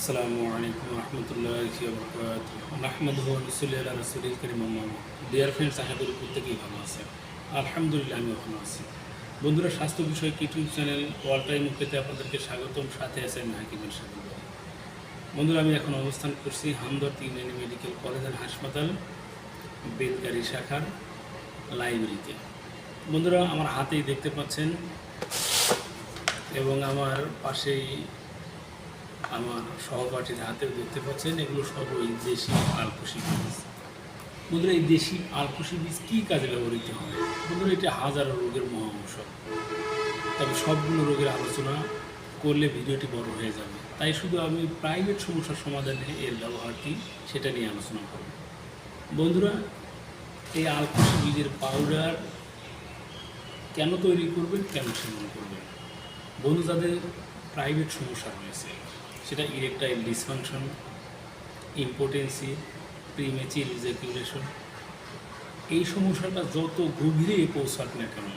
আসসালামু আলাইকুম রহমতুল্লাহ নাহমদ রসুল্লাহ রসুল করিম ডিয়ার ফ্রেন্ডস আশা করি প্রত্যেকেই ভালো আছে আলহামদুলিল্লাহ আমি ভালো আছি। বন্ধুরা, স্বাস্থ্য বিষয়ক ইউটিউব চ্যানেল ওয়াল টাইম পেতে আপনাদেরকে স্বাগতম। সাথে আছেন হাকিমের সাথে বন্ধুরা, আমি এখন অবস্থান করছি Hamdard union medical college and হাসপাতাল বেদকারী শাখার লাইব্রেরিতে। বন্ধুরা, আমার হাতেই দেখতে পাচ্ছেন এবং আমার পাশেই আমার সহপাঠীর হাতেও দেখতে পাচ্ছেন, এগুলো সব ওই দেশি আলকুশি বীজ। বন্ধুরা, এই দেশি আলকুশি বীজ কী কাজে ব্যবহৃত হয়? বন্ধুরা, এটা হাজারো রোগের মহা তবে সবগুলো রোগের আলোচনা করলে ভিডিওটি বড় হয়ে যাবে। তাই শুধু আমি প্রাইভেট সমস্যার সমাধানে এর ব্যবহার কী সেটা নিয়ে আলোচনা করব। বন্ধুরা, এই আলকুশি বীজের পাউডার কেন তৈরি করবেন, কেন সেবন করবেন? বন্ধু, যাদের প্রাইভেট সমস্যা রয়েছে সেটা erectile dysfunction impotency premature ejaculation এই সমস্যাটা যত গভীরে পৌঁছাক না কেন,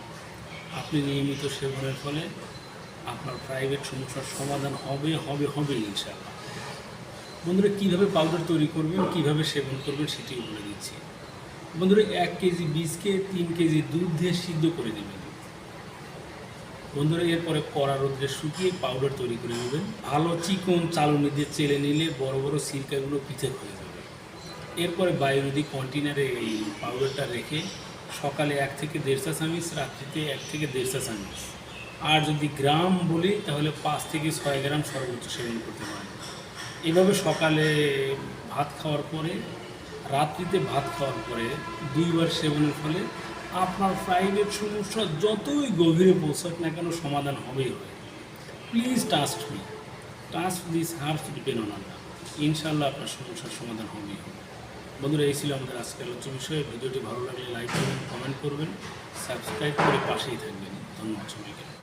আপনি নিয়মিত সেবনের ফলে আপনার প্রাইভেট সমস্যার সমাধান হবে হবে হবে ইনশাআল্লাহ। বন্ধুরা, কীভাবে পাউডার তৈরি করবেন, কীভাবে সেবন করবেন সেটিও বলে দিচ্ছি। বন্ধুরা, এক কেজি বীজকে তিন কেজি দুধ দিয়ে সিদ্ধ করে দেবেন বন্ধুরা, এরপরে কড়া রোদ্রে শুকিয়ে পাউডার তৈরি করে নেবেন। ভালো চিকন চালনি দিয়ে চেলে নিলে বড় বড় সিরকাগুলো পৃথক হয়ে যাবে। এরপরে বায়ুরোধী কন্টেনারে এই পাউডারটা রেখে সকালে এক থেকে দেড় চা চামিচ, রাত্রিতে এক থেকে দেড় চা চামিচ। আর যদি গ্রাম বলি, তাহলে পাঁচ থেকে ছয় গ্রাম সর্বোচ্চ সেবন করতে পারেন। এভাবে সকালে ভাত খাওয়ার পরে, রাত্রিতে ভাত খাওয়ার পরে দুইবার সেবনের ফলে আপনার প্রাইভেট সমস্যা যতই গভীরে পৌঁছাক না কেন সমাধান হবেই হবে। Please trust me trust this hearts depend on আল্লাহ ইনশাল্লাহ আপনার সমস্যার সমাধান হবেই হবে। বন্ধুরা, এই ছিল আমাদের আজকের আলোচ্য বিষয়ে। ভিডিওটি ভালো লাগলে লাইক করবেন কমেন্ট করবেন সাবস্ক্রাইব করে পাশেই থাকবেন। ধন্যবাদ সবাইকে।